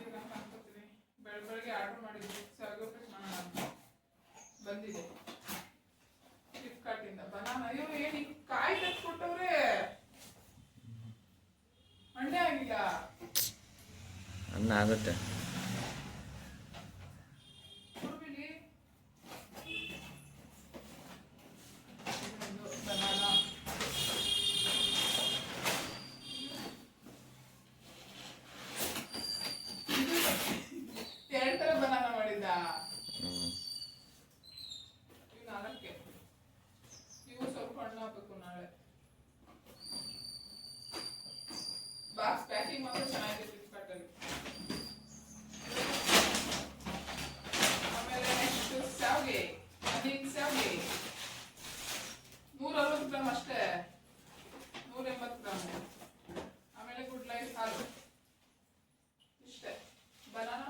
ಅಂತ ಅನ್ಕೋತೀನಿ ಬೆಳ ಬೆಳಗ್ಗೆ ಆರ್ಡರ್ ಮಾಡಿದ್ವಿ. ಸಾವಿಗೆ ಉಪ್ಪಿಟ್ಟು ಮಾಡೋಣ ಬಂದಿದೆ. ಫ್ಲಿಪ್ಕಾರ್ಟಿಂದ ಬನಾನ. ಅಯ್ಯೋ, ಏನು ಕಾಯಿ ತಂದ್ಕೊಟ್ಟವ್ರೆ ಹಣ್ಣೆ ಆಗಿಲ್ಲ. ಅನ್ನ ಆಗುತ್ತೆ ಕೊಡ್ಬಿಡಿ ಬನಾನ ಎರಡು ಥರ ಬನಾನ ಮಾಡಿದ್ದ ಹ್ಮ್. ಇವು ನಾಲ್ಕೆ ಇವು ಸ್ವಲ್ಪ ಹಣ್ಣು ಹಾಕ್ಬೇಕು ನಾಳೆ ಬಾಕ್ಸ್ ಪ್ಯಾಕಿಂಗ್ ಮಾತ್ರ ಚೆನ್ನಾಗಿದೆ ಫ್ಲಿಪ್ಕಾರ್ಟಲ್ಲಿ ಆಮೇಲೆ ನೆಕ್ಸ್ಟ್ ಶಾವ್ಗೆ ಅದಿನ್ ಶಾವ್ಗೆ ನೂರ ಅರವತ್ತು ಗ್ರಾಮ್ ಅಷ್ಟೇ ನೂರ ಎಂಬತ್ತು ಗ್ರಾಮ್ ಆಮೇಲೆ ಗುಡ್ ಲೈಫ್ ಹಾಲು ಇಷ್ಟೇ ಬನಾನ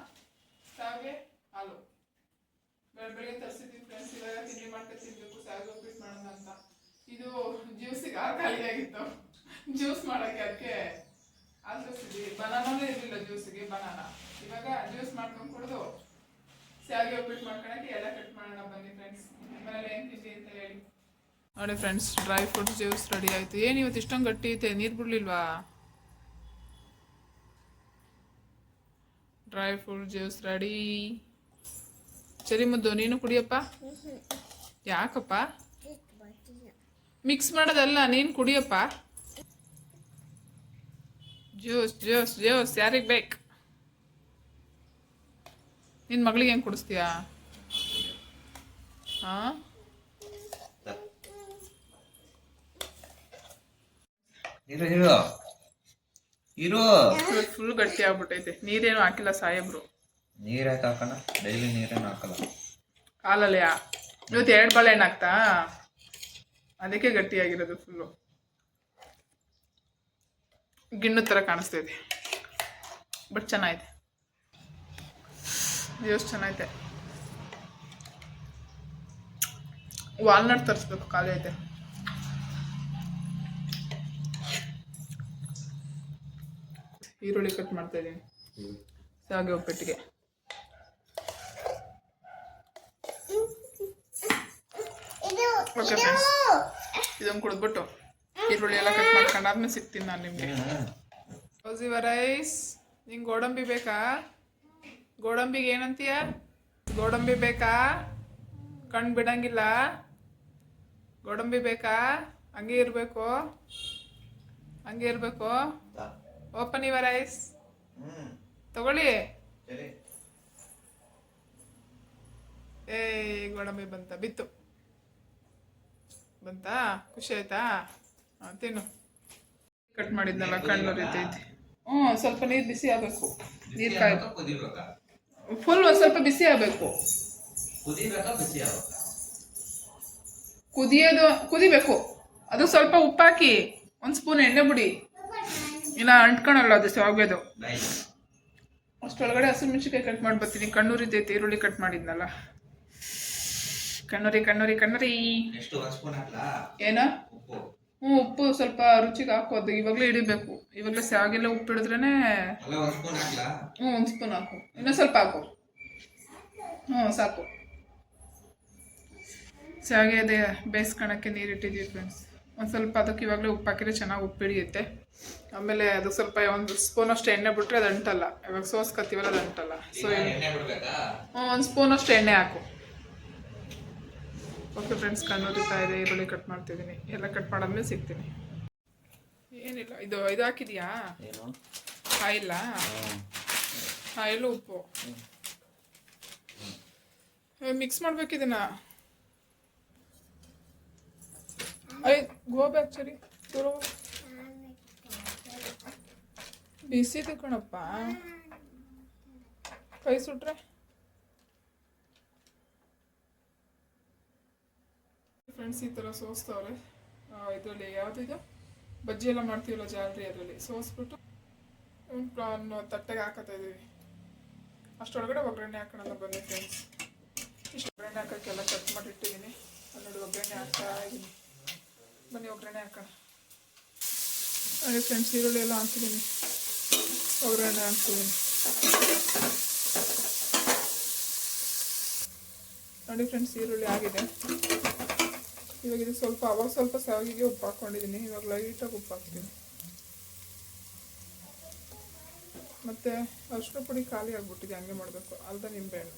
ಶಾವ್ಗೆ ಹಾಲು ಬೆಳ ಬೆಳಿಗ್ಗೆ ತರಿಸಿದ್ವಿ ಫ್ರೆಂಡ್ಸ್ ಇವಾಗ ತಿಂಡಿ ಮಾಡ್ಕೊಂಡು ತಿನ್ಬೇಕು ಸಾವಿಗೆ ಉಪ್ಪಿಟ್ಟು ಮಾಡೋಣ ಅಂತ ಇದು ಜ್ಯೂಸಿಗೆ ಆ ಖಾಲಿಯಾಗಿತ್ತು ಜ್ಯೂಸ್ ಮಾಡೋಕ್ಕೆ ಅದಕ್ಕೆ ಅದು ತರಿಸಿದ್ವಿ ಬನಾನೂ ಇರಲಿಲ್ಲ ಜ್ಯೂಸಿಗೆ ಬನಾನ ಇವಾಗ ಜ್ಯೂಸ್ ಮಾಡ್ಕೊಂಡು ಕುಡಿದು ಸಾವಿಗೆ ಉಪ್ಪಿಟ್ಟು ಮಾಡ್ಕೊಳಕ್ಕೆ ಎಲ್ಲ ಕಟ್ ಮಾಡೋಣ ಬನ್ನಿ ಫ್ರೆಂಡ್ಸ್ ಮನೇಲಿ ಏನು ತಿಂಡಿ ಅಂತ ಹೇಳಿ ನೋಡಿ friends dry fruits juice ready ಆಯಿತು. ಏನು ಇವತ್ತು ಇಷ್ಟೊಂದು ಗಟ್ಟಿ ಐತೆ? ನೀರು ಬಿಡಲಿಲ್ವಾ? ಡ್ರೈ ಫ್ರೂಟ್ ಜ್ಯೂಸ್ ರೆಡಿ ಸರಿ ಮುದ್ದು, ನೀನು ಕುಡಿಯಪ್ಪ? ಯಾಕಪ್ಪ? ಮಿಕ್ಸ್ ಮಾಡೋದಲ್ಲ, ನೀನು ಕುಡಿಯಪ್ಪ? ಜ್ಯೂಸ್ ಜ್ಯೂಸ್ ಜ್ಯೂಸ್ ಯಾರಿಗೆ ಬೇಕು? ನಿನ್ನ ಮಗಳಿಗೆ ಹೆಂಗೆ ಕುಡಿಸ್ತೀಯಾ? ಹಾಂ? ಇರು ಇರು. ಇರು. ಫುಲ್ ಗಟ್ಟಿ ಆಗ್ಬಿಟ್ಟೈತೆ. ನೀರೇನು ಹಾಕಿಲ್ಲ ಸಾಹೇಬ್ರು. ನೀರ್ ಯಾಕೆ ಹಾಕೋಣ ಡೈಲಿ ನೀರೇನು ಹಾಕಲ್ಲ. ಹಾಲಲ್ಲಿಯಾ ಇವತ್ತು ಎರಡು ಬಾಳೆಹಣ್ಣು ಹಾಕ್ತಾ? ಅದಕ್ಕೆ ಗಟ್ಟಿಯಾಗಿರೋದು ಫುಲ್ಲು ಗಿಣ್ಣು ಥರ ಕಾಣಿಸ್ತಿದೆ ಬಟ್ ಚೆನ್ನಾಗಿದೆ. ಜ್ಯೂಸ್ ಚೆನ್ನಾಗೈತೆ ವಾಲ್ನಟ್ ತರಿಸ್ಬೇಕು ಖಾಲಿ ಐತೆ. ಈರುಳ್ಳಿ ಕಟ್ ಮಾಡ್ತಾ ಇದ್ದೀನಿ ಶಾವಿಗೆ ಉಪ್ಪಿಟ್ಟಿಗೆ. ಓಕೆ ಫ್ರೆಂಡ್ಸ್ ಇದನ್ನು ಕುಡಿದ್ಬಿಟ್ಟು ಈರುಳ್ಳಿ ಎಲ್ಲ ಕಟ್ ಮಾಡ್ಕೊಂಡಾದ್ಮೇಲೆ ಸಿಗ್ತೀನಿ ನಾನು ನಿಮಗೆ. ರೋಸಿವ ರೈಸ್ ನಿಂಗೆ ಗೋಡಂಬಿ ಬೇಕಾ? ಗೋಡಂಬಿಗೆ ಏನಂತೀಯ? ಗೋಡಂಬಿ ಬೇಕಾ? ಕಣ್ಣು ಬಿಡಂಗಿಲ್ಲ. ಗೋಡಂಬಿ ಬೇಕಾ? ಹಂಗೆ ಇರಬೇಕು. ಹಂಗೆ ಇರಬೇಕು. ಓಪನ್ ಯುವರ್ ಐಸ್ ತಗೊಳ್ಳಿ. ಏ ಗೋಡಂಬಿ ಬಂತ ಬಿತ್ತು. ಬಂತಾ? ಖುಷಿ ಆಯ್ತಾ? ಹಾಂ ತಿನ್ನು. ಕಟ್ ಮಾಡಿದ್ನಲ್ಲ ಕಣ್ಣು ರೀತೈತಿ ಹ್ಞೂ ಸ್ವಲ್ಪ ನೀರು ಬಿಸಿ ಆಗಬೇಕು. ನೀರು ಕಾಯಿ ಫುಲ್ ಒಂದು ಸ್ವಲ್ಪ ಬಿಸಿ ಆಗಬೇಕು. ಕುದಿಬೇಕಾ ಬಿಸಿ ಆಗ್ಬೇಕಾ? ಕುದಿಯೋದು ಕುದಿಬೇಕು. ಅದು ಸ್ವಲ್ಪ ಉಪ್ಪಾಕಿ. ಒಂದು ಸ್ಪೂನ್ ಎಣ್ಣೆ ಬಿಡಿ ಇಲ್ಲ ಅಂಟ್ಕೊಳಲ್ಲ ಅದು ಸಾಗೋದು ಅಷ್ಟೊಳಗಡೆ ಹಸಿಮೆಣ್ಸಿಕಾಯಿ ಕಟ್ ಮಾಡಿ ಬರ್ತೀನಿ ಕಣ್ಣೂರಿ ಐತೆ ಈರುಳ್ಳಿ ಕಟ್ ಮಾಡಿದ್ನಲ್ಲ. ಕಣ್ಣೂರಿ ಕಣ್ಣೂರಿ ಕಣ್ಣೂರಿ. ಏನ? ಹ್ಞೂ ಉಪ್ಪು ಸ್ವಲ್ಪ ರುಚಿಗೆ ಹಾಕೋದು. ಇವಾಗಲೇ ಹಿಡಿಬೇಕು. ಇವಾಗಲೇ ಶಾವಿಗೆಲ್ಲ ಉಪ್ಪು ಹಿಡಿದ್ರೇ ಹ್ಞೂ ಒಂದು ಸ್ಪೂನ್ ಹಾಕು. ಇನ್ನೂ ಸ್ವಲ್ಪ ಹಾಕು. ಹ್ಞೂ ಸಾಕು. ಸಾಗೆ ಅದೇ ಬೇಯಿಸ್ಕೊಳಕ್ಕೆ ನೀರಿಟ್ಟಿದ್ದೀವಿ ಫ್ರೆಂಡ್ಸ್ ಒಂದು ಸ್ವಲ್ಪ ಅದಕ್ಕೆ ಇವಾಗಲೇ ಉಪ್ಪು ಹಾಕಿದ್ರೆ ಚೆನ್ನಾಗಿ ಉಪ್ಪು ಹಿಡಿಯುತ್ತೆ. ಆಮೇಲೆ ಅದಕ್ಕೆ ಸ್ವಲ್ಪ ಒಂದು ಸ್ಪೂನ್ ಅಷ್ಟು ಎಣ್ಣೆ ಬಿಟ್ಟರೆ ಅದು ಅಂಟಲ್ಲ. ಇವಾಗ ಸೋಸ್ಕೊತೀವಲ್ಲ ಅದು ಅಂಟಲ್ಲ. ಸೊ ಒಂದು ಸ್ಪೂನ್ ಅಷ್ಟು ಎಣ್ಣೆ ಹಾಕು. ಓಕೆ ಫ್ರೆಂಡ್ಸ್ ಕಣ್ಣೂರಿತಾ ಇದೆ ಈರುಳ್ಳಿ ಕಟ್ ಮಾಡ್ತಿದ್ದೀನಿ. ಎಲ್ಲ ಕಟ್ ಮಾಡಾದ್ಮೇಲೆ ಸಿಗ್ತೀನಿ. ಏನಿಲ್ಲ ಇದು ಇದು ಹಾಕಿದ್ಯಾ? ಆಯಿಲ್ಲ ಆಯಿಲು ಉಪ್ಪು. ಮಿಕ್ಸ್ ಮಾಡ್ಬೇಕಿದನ್ನ? ಐ ಗೋ ಬ್ಯಾಕ್ ಸರಿ ತೋರೋ ಬಿಸಿದು ಕಣಪ್ಪ. ಕೈ ಸುಟ್ರೆ. ಫ್ರೆಂಡ್ಸ್ ಈ ಥರ ಸೋಸ್ತವ್ರೆ. ಇದರಲ್ಲಿ ಯಾವುದಿದೆ ಬಜ್ಜಿ ಎಲ್ಲ ಮಾಡ್ತೀವಲ್ಲ ಜಾಲ್ರಿ ಅದರಲ್ಲಿ. ಸೋಸ್ಬಿಟ್ಟು ಪ್ರಾನ್ ತಟ್ಟೆಗೆ ಹಾಕತ್ತಾ ಇದ್ದೀವಿ ಅಷ್ಟೊಳಗಡೆ ಒಗ್ಗರಣೆ ಹಾಕೋಣ ಬನ್ನಿ ಫ್ರೆಂಡ್ಸ್ ಇಷ್ಟು ಒಗ್ಗರಣೆ ಹಾಕೋಕ್ಕೆಲ್ಲ ಕಟ್ ಮಾಡಿ ಇಟ್ಟಿದ್ದೀನಿ ಅಲ್ಲಿ ಒಗ್ಗರಣೆ ಹಾಕ್ತಾ ಇದ್ದೀನಿ ಬನ್ನಿ ಒಗ್ಗರಣೆ ಹಾಕೋಣ ನೋಡಿ ಫ್ರೆಂಡ್ಸ್, ಈರುಳ್ಳಿ ಎಲ್ಲ ಹಾಕಿದ್ದೀನಿ ಒಗ್ಗರಣೆ ಹಾಕ್ತಿದ್ದೀನಿ ನೋಡಿ ಫ್ರೆಂಡ್ಸ್, ಈರುಳ್ಳಿ ಆಗಿದೆ. ಇವಾಗ ಇದು ಸ್ವಲ್ಪ, ಅವಾಗ ಸ್ವಲ್ಪ ಸಾವಿಗೆ ಉಪ್ಪು ಹಾಕ್ಕೊಂಡಿದ್ದೀನಿ. ಇವಾಗ ಲೈಟಾಗಿ ಉಪ್ಪು ಹಾಕ್ತೀನಿ. ಮತ್ತು ಅರಿಶಿನ ಪುಡಿ ಖಾಲಿ ಆಗಿಬಿಟ್ಟಿದೆ, ಹಂಗೆ ಮಾಡಬೇಕು. ಅಲ್ದ ನಿಂಬೆಹಣ್ಣು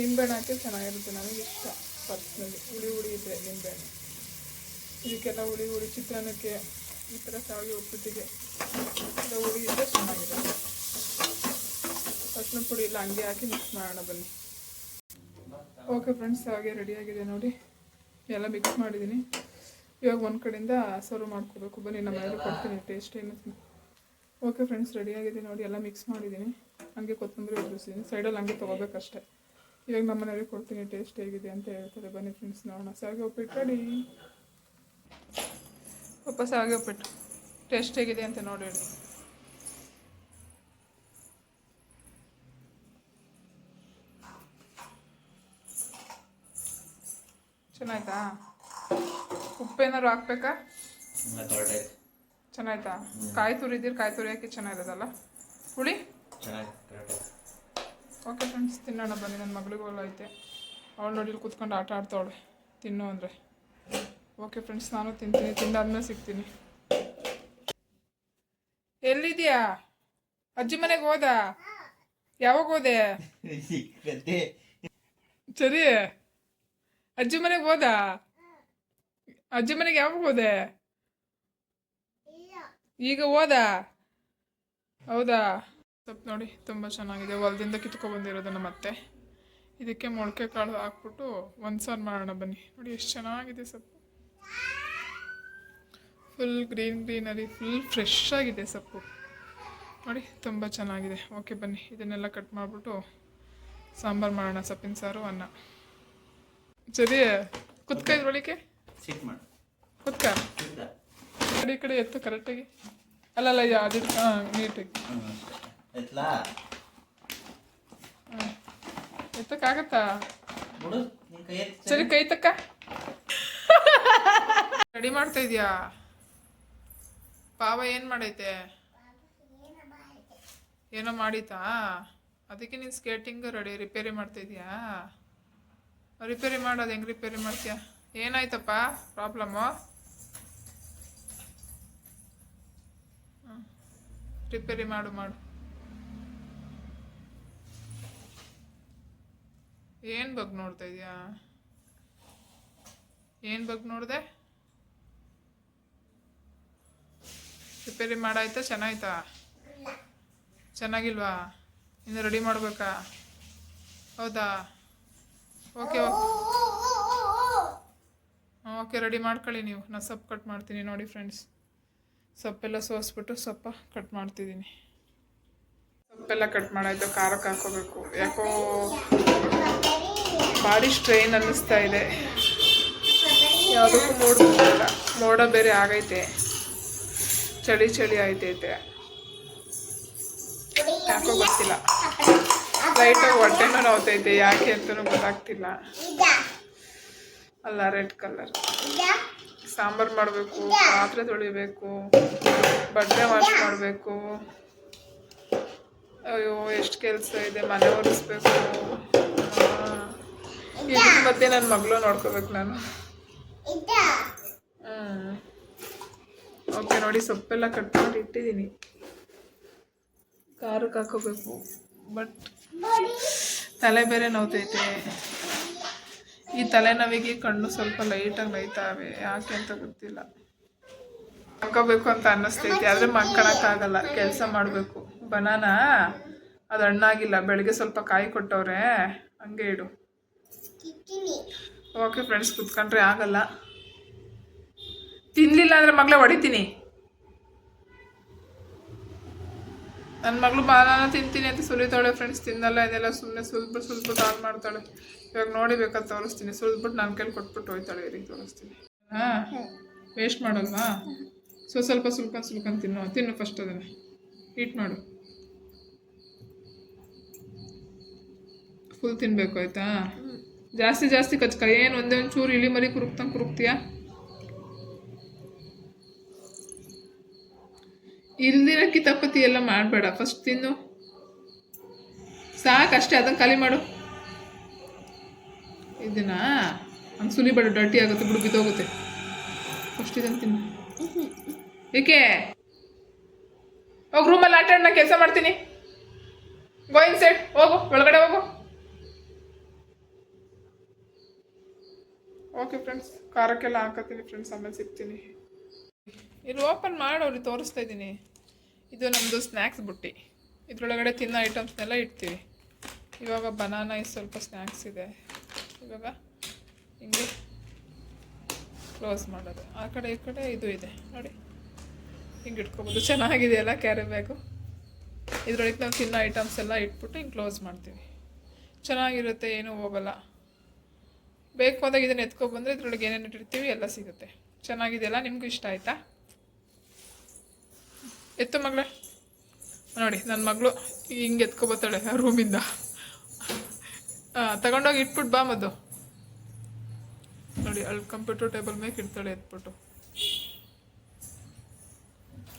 ನಿಂಬೆಹಣ್ಣು ಹಾಕಿ ಚೆನ್ನಾಗಿರುತ್ತೆ. ನನಗೆ ಇಷ್ಟ ಪರ್ಸ್ನಲಿ. ಹುಳಿ ಹುಳಿ ಇದೆ ನಿಂಬೆಹಣ್ಣು. ಇದಕ್ಕೆಲ್ಲ ಹುಳಿ ಹುಳಿ, ಚಿತ್ರಾನ್ನಕ್ಕೆ ಈ ಥರ ಸಾವಿ ಎಲ್ಲ ಹುಳಿ ಇದ್ದರೆ ಚೆನ್ನಾಗಿರುತ್ತೆ. ಅರ್ಶಿನ ಪುಡಿ ಇಲ್ಲ ಹಂಗೆ ಹಾಕಿ ಮಿಕ್ಸ್ ಮಾಡೋಣ ಬನ್ನಿ. ಓಕೆ ಫ್ರೆಂಡ್ಸ್ ಹಾಗೆ ರೆಡಿಯಾಗಿದೆ ನೋಡಿ. ಎಲ್ಲ ಮಿಕ್ಸ್ ಮಾಡಿದ್ದೀನಿ. ಇವಾಗ ಒಂದು ಕಡೆಯಿಂದ ಸರ್ವ್ ಮಾಡ್ಕೋಬೇಕು. ಬನ್ನಿ ನಮ್ಮ ಮನೇಲಿ ಕೊಡ್ತೀನಿ. ಟೇಸ್ಟ್ ಏನು ಓಕೆ ಫ್ರೆಂಡ್ಸ್ ರೆಡಿಯಾಗಿದೆ ನೋಡಿ. ಎಲ್ಲ ಮಿಕ್ಸ್ ಮಾಡಿದ್ದೀನಿ. ಹಂಗೆ ಕೊತ್ತಂಬರಿ ಉದುರಿಸಿದ್ದೀನಿ. ಸೈಡಲ್ಲಿ ಹಂಗೆ ತೊಗೋಬೇಕಷ್ಟೆ. ಇವಾಗ ನಮ್ಮ ಮನೇಲಿ ಕೊಡ್ತೀನಿ ಟೇಸ್ಟ್ ಹೇಗಿದೆ ಅಂತ ಹೇಳ್ತಾರೆ. ಬನ್ನಿ ಫ್ರೆಂಡ್ಸ್ ನೋಡೋಣ. ಸಾವಿಗೆ ಉಪ್ಪಿಟ್ಟು ಕಡಿ ಪಪ್ಪ ಸಾವಿಗೆ ಉಪ್ಪಿಟ್ಟು. ಟೇಸ್ಟ್ ಹೇಗಿದೆ ಅಂತ ನೋಡಿ ಹೇಳಿ. ಚೆನ್ನಾಯ್ತಾ? ಉಪ್ಪೇನಾದ್ರು ಹಾಕ್ಬೇಕಾ? ಚೆನ್ನಾಯ್ತಾ? ಕಾಯಿ ತುರಿದಿರ್ ಕಾಯಿ ತುರಿ ಹಾಕಿ ಚೆನ್ನಾಗಿರೋದಲ್ಲ? ಹುಳಿ? ಓಕೆ ಫ್ರೆಂಡ್ಸ್ ತಿನ್ನೋಣ ಬನ್ನಿ ನನ್ನ ಮಗಳಿಗೂ ಐತೆ. ಅವಳು ನೋಡಿ ಇಲ್ಲಿ ಕೂತ್ಕೊಂಡು ಆಟ ಆಡ್ತಾವಳೆ. ತಿನ್ನು ಅಂದರೆ. ಓಕೆ ಫ್ರೆಂಡ್ಸ್ ನಾನು ತಿಂತೀನಿ. ತಿಂದಾದ್ಮೇಲೆ ಸಿಗ್ತೀನಿ. ಎಲ್ಲಿದ್ಯಾ? ಅಜ್ಜಿ ಮನೆಗೆ ಹೋದ? ಯಾವಾಗ ಹೋದೆ? ಸರಿ. ಅಜ್ಜಿ ಮನೆಗೆ ಹೋದ? ಅಜ್ಜಿ ಮನೆಗೆ ಯಾವಾಗ ಹೋದೆ? ಈಗ ಹೋದ? ಹೌದಾ? ಸೊಪ್ಪು ನೋಡಿ ತುಂಬ ಚೆನ್ನಾಗಿದೆ. ಹೊಲದಿಂದ ಕಿತ್ಕೊ ಮತ್ತೆ. ಇದಕ್ಕೆ ಮೊಳಕೆ ಕಾಳು ಹಾಕ್ಬಿಟ್ಟು ಒಂದು ಸಾರು ಮಾಡೋಣ ಬನ್ನಿ. ನೋಡಿ ಎಷ್ಟು ಚೆನ್ನಾಗಿದೆ ಸೊಪ್ಪು full green greenery full fresh ಆಗಿದೆ ಸೊಪ್ಪು. ನೋಡಿ ತುಂಬ ಚೆನ್ನಾಗಿದೆ. ಓಕೆ ಬನ್ನಿ. ಇದನ್ನೆಲ್ಲ ಕಟ್ ಮಾಡಿಬಿಟ್ಟು ಸಾಂಬಾರು ಮಾಡೋಣ ಸೊಪ್ಪಿನ ಸಾರು ಅನ್ನ. ಸರಿ ಕುತ್ಕ ಇದ್ರೊಳಗೆ ಕುತ್ಕ. ಕಡೆ ಈ ಕಡೆ ಎತ್ತು ಕರೆಕ್ಟಾಗಿ ಅಲ್ಲಲ್ಲ ಯಾವ್ದು ಹಾಂ ನೀಟಾಗಿ ಎತ್ಲಾ ಹಾಂ ಎತ್ತಕ್ಕಾಗತ್ತಾ? ಬಿಡು ನಿನ್ ಕೈ ಎತ್ತು ಸರಿ ಕೈ ತಕ್ಕ ರೆಡಿ ಮಾಡ್ತಾ ಇದೀಯಾ? ಪಾವ ಏನು ಮಾಡೈತೆ? ಏನೋ ಮಾಡಿತಾ? ಅದಕ್ಕೆ ನೀನು ಸ್ಕೇಟಿಂಗ್ ರೆಡಿ ರಿಪೇರಿ ಮಾಡ್ತಾ ಇದೀಯಾ? ರಿಪೇರಿ ಮಾಡೋದು ಹೆಂಗೆ ರಿಪೇರಿ ಮಾಡ್ತೀಯ? ಏನಾಯ್ತಪ್ಪ ಪ್ರಾಬ್ಲಮ್ಮು ರಿಪೇರಿ ಮಾಡು ಮಾಡು. ಏನು ಬಗ್ಗೆ ನೋಡ್ತಾ ಇದೆಯಾ? ಏನು ಬಗ್ಗೆ ನೋಡಿದೆ? ರಿಪೇರಿ ಮಾಡಾಯ್ತಾ? ಚೆನ್ನಾಯ್ತಾ? ಚೆನ್ನಾಗಿಲ್ವಾ? ಇನ್ನು ರೆಡಿ ಮಾಡಬೇಕಾ? ಹೌದಾ? Okay okay. ರೆಡಿ ಮಾಡ್ಕೊಳ್ಳಿ ನೀವು. ನಾನು ಸೊಪ್ಪು ಕಟ್ ಮಾಡ್ತೀನಿ ನೋಡಿ ಫ್ರೆಂಡ್ಸ್. ಸೊಪ್ಪೆಲ್ಲ ಸೋಸ್ಬಿಟ್ಟು ಸೊಪ್ಪ ಕಟ್ ಮಾಡ್ತಿದ್ದೀನಿ. ಸೊಪ್ಪೆಲ್ಲ ಕಟ್ ಮಾಡಾಯ್ತು. ಖಾರಕ್ಕೆ ಹಾಕೋಬೇಕು ಯಾಕೋ ಬಾಡಿ ಸ್ಟ್ರೈನ್ ಅನ್ನಿಸ್ತಾ ಇದೆ. ಯಾವುದಕ್ಕೂ ಮೋಡ ಮೋಡ ಬೇರೆ ಆಗೈತೆ. ಚಳಿ ಚಳಿ ಆಯ್ತೈತೆ. ಯಾಕೋ ಗೊತ್ತಿಲ್ಲ. ಲೈಟಾಗಿ ಹೊಟ್ಟೆನೂ ನೋತೈತೆ ಯಾಕೆ ಅಂತಲೂ ಗೊತ್ತಾಗ್ತಿಲ್ಲ. ಅಲ್ಲ ರೆಡ್ ಕಲರ್ ಸಾಂಬಾರು ಮಾಡಬೇಕು, ಪಾತ್ರೆ ತೊಳಿಬೇಕು, ಬಟ್ಟೆ ವಾಶ್ ಮಾಡಬೇಕು. ಅಯ್ಯೋ, ಎಷ್ಟು ಕೆಲಸ ಇದೆ. ಮನೆ ಒರೆಸ್ಬೇಕು. ಇದ್ರ ಮತ್ತೆ ನನ್ನ ಮಗಳು ನೋಡ್ಕೋಬೇಕು ನಾನು. ಓಕೆ ನೋಡಿ ಸೊಪ್ಪೆಲ್ಲ ಕಟ್ ಮಾಡಿ ಇಟ್ಟಿದ್ದೀನಿ. ಖಾರಕ್ಕೆ ಹಾಕೋಬೇಕು. ಬಟ್ ತಲೆ ಬೇರೆ ನೋವ್ತೈತೆ. ಈ ತಲೆನೋವಿಗೆ ಕಣ್ಣು ಸ್ವಲ್ಪ ಲೈಟಾಗಿ ನೋಯ್ತಾವೆ. ಯಾಕೆ ಅಂತ ಗೊತ್ತಿಲ್ಲ. ಮಲ್ಕೋಬೇಕು ಅಂತ ಅನ್ನಿಸ್ತೈತಿ. ಆದರೆ ಮಲ್ಕೊಳಕ್ಕಾಗಲ್ಲ ಕೆಲಸ ಮಾಡಬೇಕು. ಬನಾನಾ ಅದು ಹಣ್ಣಾಗಿಲ್ಲ. ಬೆಳಿಗ್ಗೆ ಸ್ವಲ್ಪ ಕಾಯಿ ಕೊಟ್ಟವ್ರೆ. ಹಂಗೆ ಇಡು. ಓಕೆ ಫ್ರೆಂಡ್ಸ್ ಕುತ್ಕೊಂಡ್ರೆ ಆಗಲ್ಲ. ತಿನ್ಲಿಲ್ಲ ಅಂದ್ರೆ ಮಗಳೇ ಹೊಡಿತೀನಿ. ನನ್ನ ಮಗಳು ಬಾನಾನ ತಿಂತೀನಿ ಅಂತ ಸುಲಿತಾಳೆ ಫ್ರೆಂಡ್ಸ್ ತಿನ್ನಲ್ಲ, ಇದೆಲ್ಲ ಸುಮ್ಮನೆ ಸುಲ್ಬಿಟ್ಟು ಸುಲ್ಬಿಟ್ಟು ಆನ್ ಮಾಡ್ತಾಳೆ. ಇವಾಗ ನೋಡಿ ತೋರಿಸ್ತೀನಿ. ಸುಲ್ಬಿಟ್ಟು ನನ್ನ ಕೈಲಿ ಕೊಟ್ಬಿಟ್ಟು ಹೋಯ್ತಾಳೆ ಇರಿಗೆ ತೋರಿಸ್ತೀನಿ. ಹಾಂ? ವೇಸ್ಟ್ ಮಾಡಲ್ವಾ? ಸೊ ಸ್ವಲ್ಪ ಸುಲ್ಕೊಂಡು ಸುಲ್ಕೊಂಡು ತಿನ್ನು. ತಿನ್ನು ಫಸ್ಟ್ ಅದನ್ನು. ಹೀಟ್ ಮಾಡು. ಫುಲ್ ತಿನ್ನಬೇಕು ಆಯ್ತಾ? ಜಾಸ್ತಿ ಜಾಸ್ತಿ ಕಚ್ಕ ಏನು ಒಂದೇ ಒಂಚೂರು ಚೂರು ಇಳಿ ಮರಿ ಕುರುಕ್ತಂಗೆ ಕುರುಕ್ತೀಯ? ಇಲ್ದಿರ ಕಿತಾಪತಿ ಎಲ್ಲ ಮಾಡಬೇಡ. ಫಸ್ಟ್ ತಿನ್ನು. ಸಾಕಷ್ಟೇ ಅದನ್ನು ಖಾಲಿ ಮಾಡು. ಇದನ್ನ ಹಂಗೆ ಸುಲಿಬೇಡ ಡರ್ಟಿ ಆಗುತ್ತೆ, ಬಿಡು, ಬಿದ್ದೋಗುತ್ತೆ. ಫಸ್ಟ್ ಇದನ್ನು ತಿನ್ನು. ಏಕೆ? ಹೋಗಿ ರೂಮಲ್ಲಿ ಆಟ ನಾನು ಕೆಲಸ ಮಾಡ್ತೀನಿ. ಗೋಯಿನ್ ಸೈಡ್ ಹೋಗು, ಒಳಗಡೆ ಹೋಗು. ಓಕೆ ಫ್ರೆಂಡ್ಸ್ ಖಾರಕ್ಕೆಲ್ಲ ಹಾಕತ್ತೀನಿ ಫ್ರೆಂಡ್ಸ್ ಆಮೇಲೆ ಸಿಗ್ತೀನಿ. ಇದು ಓಪನ್ ಮಾಡೋರಿ ತೋರಿಸ್ತಾ ಇದ್ದೀನಿ. ಇದು ನಮ್ಮದು ಸ್ನ್ಯಾಕ್ಸ್ ಬುಟ್ಟಿ. ಇದರೊಳಗಡೆ ತಿನ್ನೋ ಐಟಮ್ಸ್ನೆಲ್ಲ ಇಡ್ತೀವಿ. ಇವಾಗ ಬನಾನಾ ಇದು ಸ್ವಲ್ಪ ಸ್ನ್ಯಾಕ್ಸ್ ಇದೆ. ಇವಾಗ ಹಿಂಗೆ ಕ್ಲೋಸ್ ಮಾಡೋದು. ಆ ಕಡೆ, ಈ ಕಡೆ ಇದು ಇದೆ. ನೋಡಿ. ಹಿಂಗೆ ಇಟ್ಕೊಬೋದು. ಚೆನ್ನಾಗಿದೆಯಲ್ಲ ಕ್ಯಾರಿ ಬ್ಯಾಗು ಇದರೊಳಗೆ ನಾವು ತಿನ್ನೋ ಐಟಮ್ಸ್ ಎಲ್ಲ ಇಟ್ಬಿಟ್ಟು ಹಿಂಗೆ ಕ್ಲೋಸ್ ಮಾಡ್ತೀವಿ. ಚೆನ್ನಾಗಿರುತ್ತೆ, ಏನೂ ಹೋಗಲ್ಲ. ಬೇಕು ಅಂದಾಗ ಇದನ್ನು ಎತ್ಕೊಬಂದ್ರೆ ಇದರೊಳಗೆ ಏನೇನು ಇಟ್ಟಿರ್ತೀವಿ ಎಲ್ಲ ಸಿಗುತ್ತೆ. ಚೆನ್ನಾಗಿದೆಯಲ್ಲ? ನಿಮಗೂ ಇಷ್ಟ ಆಯಿತಾ? ಎತ್ತು ಮಗಳೇ. ನೋಡಿ ನನ್ನ ಮಗಳು ಹಿಂಗೆ ಎತ್ಕೊಬತ್ತಾಳೆ ರೂಮಿಂದ. ತಗೊಂಡೋಗಿ ಇಟ್ಬಿಟ್ಟು ಬಾ ಮದ್ದು. ನೋಡಿ, ಅಲ್ಲಿ ಕಂಪ್ಯೂಟರ್ ಟೇಬಲ್ ಮೇಲೆ ಇಡ್ತಾಳೆ ಎತ್ಬಿಟ್ಟು.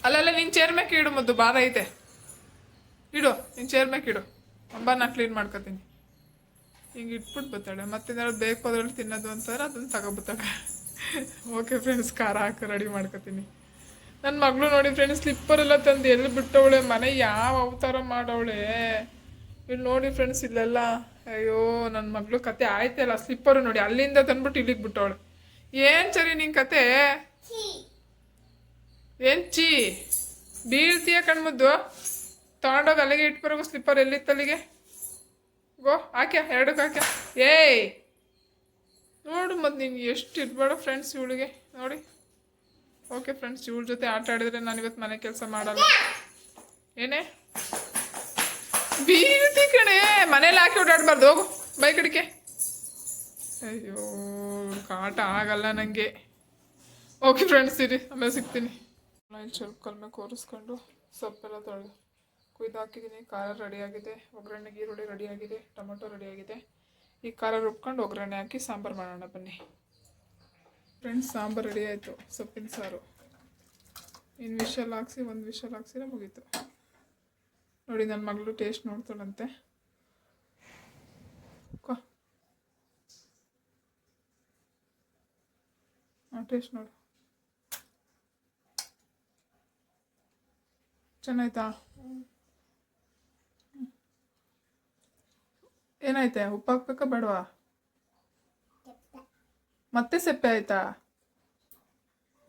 ಅಲ್ಲಲ್ಲ ನಿನ್ನ ಚೇರ್ ಮೇಲೆ ಇಡು ಮದ್ದು, ಬಾರ ಐತೆ. ಇಡು ನಿನ್ನ ಚೇರ್ ಮೇಲೆ ಇಡು ಅಂಬ ನಾ ಕ್ಲೀನ್ ಮಾಡ್ಕೊತೀನಿ. ಹಿಂಗೆ ಇಟ್ಬಿಟ್ಟು ಬರ್ತಾಳೆ ಮತ್ತೇನಾದ್ರು ಬೇಕು ಅದ್ರಲ್ಲಿ ತಿನ್ನೋದು ಅಂತಂದ್ರೆ ಅದನ್ನು ತಗೊಬತ್ತಾಳೆ ಓಕೆ ಫ್ರೆಂಡ್ಸ್ ಖಾರ ಹಾಕಿ ರೆಡಿ ಮಾಡ್ಕೊತೀನಿ. ನನ್ನ ಮಗಳು ನೋಡಿ ಫ್ರೆಂಡ್ಸ್ ಸ್ಲಿಪ್ಪರ್ ಎಲ್ಲ ತಂದು ಎಲ್ಲಿ ಬಿಟ್ಟವಳೆ ಮನೆ ಯಾವ ಅವತಾರ ಮಾಡವಳೆ. ಇಲ್ಲಿ ನೋಡಿ ಫ್ರೆಂಡ್ಸ್ ಇಲ್ಲೆಲ್ಲ. ಅಯ್ಯೋ ನನ್ನ ಮಗಳು ಕತೆ ಆಯ್ತಲ್ಲ ಸ್ಲಿಪ್ಪರು ನೋಡಿ ಅಲ್ಲಿಂದ ತಂದ್ಬಿಟ್ಟು ಇಲ್ಲಿಗೆ ಬಿಟ್ಟವಳೆ. ಏನು ಸರಿ ನಿನ್ನ ಕತೆ? ಏನ್ ಚೀ? ಬೀಳ್ತೀಯ ಕಣ್ಮದ್ದು? ತಗೊಂಡೋಗಿ ಅಲ್ಲಿಗೆ ಇಟ್ಬರೋಗು ಸ್ಲಿಪ್ಪರ್ ಎಲ್ಲಿತ್ತು ಅಲ್ಲಿಗೆ ಗೋ, ಹಾಕ್ಯ, ಎರಡಕ್ಕೆ ಹಾಕ್ಯ. ಏಯ್! ನೋಡು ಮತ್ತು ನೀನು ಎಷ್ಟು ಇರಬೇಡ ಫ್ರೆಂಡ್ಸ್ ಇವಳಿಗೆ. ನೋಡಿ. ಓಕೆ ಫ್ರೆಂಡ್ಸ್ ಇವಳ ಜೊತೆ ಆಟ ಆಡಿದ್ರೆ ನಾನು ಇವತ್ತು ಮನೆ ಕೆಲಸ ಮಾಡಲ್ಲ. ಏನೇ? ಬೀಳ್ತಿ ಕಣೆ! ಮನೇಲಿ ಹಾಕಿ ಓಡಾಡಬಾರ್ದು, ಹೋಗು. ಬೈ ಕಡಿಕೆ ಅಯ್ಯೋ ಕಾಟ ಆಗಲ್ಲ ನನಗೆ ಓಕೆ ಫ್ರೆಂಡ್ಸ್ ಇರಿ, ಆಮೇಲೆ ಸಿಗ್ತೀನಿ. ಸ್ವಲ್ಪ ಕಲ್ಮೆ ಕೋರಿಸ್ಕೊಂಡು, ಸೊಪ್ಪೆಲ್ಲ ತೊಳೆದು. ಕುಯ್ದು ಹಾಕಿದ್ದೀನಿ ಖಾರ ರೆಡಿಯಾಗಿದೆ. ಒಗ್ಗರಣೆ ಈರುಳ್ಳಿ ರೆಡಿಯಾಗಿದೆ. ಟೊಮೊಟೊ ರೆಡಿಯಾಗಿದೆ. ಈ ಖಾರ ರುಬ್ಕೊಂಡು ಒಗ್ಗರಣೆ ಹಾಕಿ ಸಾಂಬಾರು ಮಾಡೋಣ ಬನ್ನಿ. ಫ್ರೆಂಡ್ಸ್ ಸಾಂಬಾರು ರೆಡಿ ಆಯಿತು. ಸೊಪ್ಪಿನ ಸಾರು. ಇನ್ನು ವಿಷಲ್ ಹಾಕ್ಸಿ, ಒಂದು ವಿಷಲ್ ಹಾಕ್ಸಿದ್ರೆ ಮುಗೀತು. ನೋಡಿ ನನ್ನ ಮಗಳು ಟೇಸ್ಟ್ ನೋಡ್ತಾಳಂತೆ. ಟೇಸ್ಟ್ ನೋಡು. ಚೆನ್ನಾಯ್ತಾ? ಏನಾಯ್ತೆ? ಉಪ್ಪು ಹಾಕ್ಬೇಕಾ ಬೇಡವಾ? ಮತ್ತೆ ಸೆಪ್ಪೆ ಆಯ್ತಾ?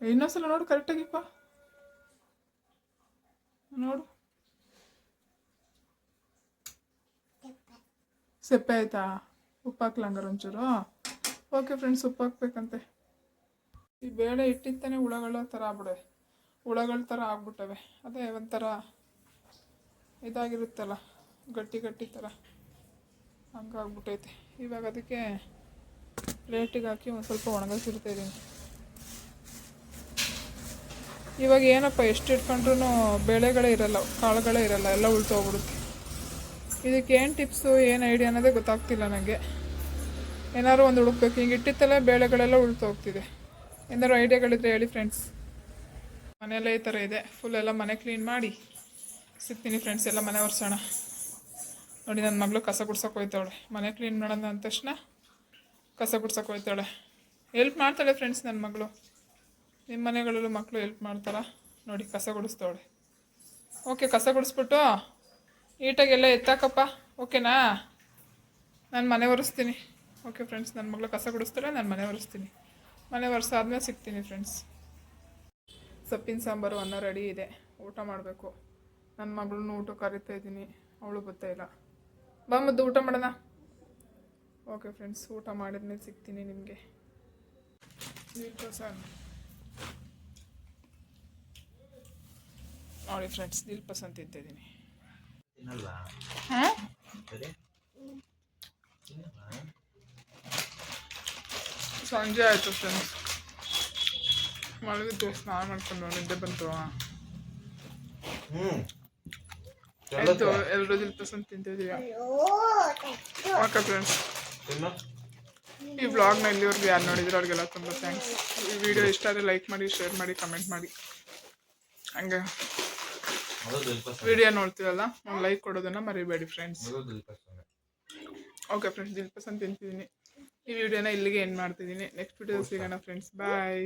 ಇನ್ನೊಂದ್ಸಲ ನೋಡು ಕರೆಕ್ಟಾಗಿಪ್ಪ ನೋಡು. ಸೆಪ್ಪೆ ಆಯ್ತಾ? ಉಪ್ಪು ಒಂಚೂರು. ಓಕೆ ಫ್ರೆಂಡ್ಸ್ ಉಪ್ಪು ಹಾಕ್ಬೇಕಂತೆ ಈ ಬೇಳೆ ಇಟ್ಟಿತ್ತಾನೆ ಹುಳಗಳ ಥರ ಆಗ್ಬಿಡವೆ. ಹುಳಗಳ ಥರ ಆಗ್ಬಿಟ್ಟವೆ. ಅದೇ ಒಂಥರ ಇದಾಗಿರುತ್ತಲ್ಲ, ಗಟ್ಟಿ ಗಟ್ಟಿ ಥರ. ಹಂಗಾಗ್ಬಿಟ್ಟೈತೆ. ಇವಾಗ ಅದಕ್ಕೆ ಪ್ಲೇಟಿಗೆ ಹಾಕಿ ಒಂದು ಸ್ವಲ್ಪ ಒಣಗಿಸಿರ್ತಾ ಇದ್ದೀನಿ ಇವಾಗ ಏನಪ್ಪ, ಎಷ್ಟು ಇಟ್ಕೊಂಡ್ರೂ ಬೇಳೆಗಳೇ ಇರಲ್ಲ, ಕಾಳುಗಳೇ ಇರಲ್ಲ, ಎಲ್ಲ ಉಳ್ತೋಗ್ಬಿಡುತ್ತೆ ಇದಕ್ಕೆ ಏನು ಟಿಪ್ಸು ಏನು ಐಡಿಯಾ ಅನ್ನೋದೇ ಗೊತ್ತಾಗ್ತಿಲ್ಲ ನನಗೆ ಏನಾದ್ರು ಒಂದು ಹುಡುಕ್ಬೇಕು. ಹಿಂಗೆ ಇಟ್ಟಿತ್ತಲ್ಲ ಬೇಳೆಗಳೆಲ್ಲ ಉಳ್ತೋಗ್ತಿದೆ ಏನಾದ್ರು ಐಡಿಯಾಗಳಿದ್ರೆ ಹೇಳಿ ಫ್ರೆಂಡ್ಸ್ ಮನೆಯಲ್ಲೇ ಈ ಥರ ಇದೆ. ಫುಲ್ ಎಲ್ಲ ಮನೆ ಕ್ಲೀನ್ ಮಾಡಿ, ಸಿಗ್ತೀನಿ ಫ್ರೆಂಡ್ಸ್ ಎಲ್ಲ ಮನೆ ಒರೆಸೋಣ. ನೋಡಿ ನನ್ನ ಮಗಳು ಕಸ ಗುಡ್ಸೋಕೆ ಹೋಯ್ತಾವಳೆ. ಮನೆ ಕ್ಲೀನ್ ಮಾಡೋಣ ಅಂದ ತಕ್ಷಣ ಕಸ ಗುಡ್ಸೋಕೆ ಹೋಯ್ತಾಳೆ. ಹೆಲ್ಪ್ ಮಾಡ್ತಾಳೆ ಫ್ರೆಂಡ್ಸ್ ನನ್ನ ಮಗಳು. ನಿಮ್ಮ ಮನೆಗಳಲ್ಲೂ ಮಕ್ಕಳು ಹೆಲ್ಪ್ ಮಾಡ್ತಾರ. ನೋಡಿ, ಕಸ ಗುಡಿಸ್ತಾವಳೆ. ಓಕೆ ಕಸ ಗುಡಿಸ್ಬಿಟ್ಟು ನೀಟಾಗೆಲ್ಲ ಎತ್ತಾಕಪ್ಪ. ಓಕೆನಾ ನಾನು ಮನೆ ಒರೆಸ್ತೀನಿ. ಓಕೆ ಫ್ರೆಂಡ್ಸ್ ನನ್ನ ಮಗಳು ಕಸ ಗುಡಿಸ್ತಾಳೆ ನಾನು ಮನೆ ಒರೆಸ್ತೀನಿ. ಮನೆ ಒರೆಸಾದ್ಮೇಲೆ ಸಿಗ್ತೀನಿ ಫ್ರೆಂಡ್ಸ್ ಸೊಪ್ಪಿನ ಸಾಂಬಾರು ಅನ್ನ ರೆಡಿ ಇದೆ. ಊಟ ಮಾಡಬೇಕು. ನನ್ನ ಮಗಳನ್ನ ಊಟ ಕರಿತಾ ಇದ್ದೀನಿ. ಅವಳು ಗೊತ್ತಾಯಿಲ್ಲ ಬಾ ಮದ್ದು ಊಟ ಮಾಡೋಣ. ಓಕೆ ಫ್ರೆಂಡ್ಸ್ ಊಟ ಮಾಡಿದ್ಮೇಲೆ ಸಿಗ್ತೀನಿ ನಿಮಗೆ. ನೋಡಿ ಫ್ರೆಂಡ್ಸ್ ದಿಲ್ಪಸನ್ ತಿಂತಿದ್ದೀನಿ ಇದ್ದೀನಿ ಹಾಂ? ಸಂಜೆ ಆಯಿತು ಫ್ರೆಂಡ್ಸ್ ಮಲಗಿದ್ದು ಸ್ನಾನ ಮಾಡ್ಕೊಂಡು ನಿದ್ದೆ ಬಂತು. ಹ್ಮ್. ಆಯಿತು ಎರಡು ದಿಲ್ಪಸನ್ ತಿಂತಿದ್ದೀವಿ ಓಕೆ ಫ್ರೆಂಡ್ಸ್ ಈ ವ್ಲಾಗ್ನ ಇಲ್ಲಿವರೆಗೂ ಯಾರು ನೋಡಿದ್ರು ಅವ್ರಿಗೆಲ್ಲ ತುಂಬ ಥ್ಯಾಂಕ್ಸ್ ಈ ವಿಡಿಯೋ ಇಷ್ಟ ಆದರೆ ಲೈಕ್ ಮಾಡಿ ಶೇರ್ ಮಾಡಿ ಕಮೆಂಟ್ ಮಾಡಿ. ಹಂಗೆ. ವಿಡಿಯೋ ನೋಡ್ತೀವಲ್ಲ ಒಂದು ಲೈಕ್ ಕೊಡೋದನ್ನು ಮರಿಬೇಡಿ ಫ್ರೆಂಡ್ಸ್ ಓಕೆ ಫ್ರೆಂಡ್ಸ್ ದಿಲ್ ಪಸಂದ್ ತಿಂತಿದ್ದೀನಿ ಈ ವಿಡಿಯೋನ ಇಲ್ಲಿಗೆ ಎಂಡ್ ಮಾಡ್ತಿದ್ದೀನಿ. ನೆಕ್ಸ್ಟ್ ವಿಡಿಯೋ ಸಿಗೋಣ ಫ್ರೆಂಡ್ಸ್ ಬಾಯ್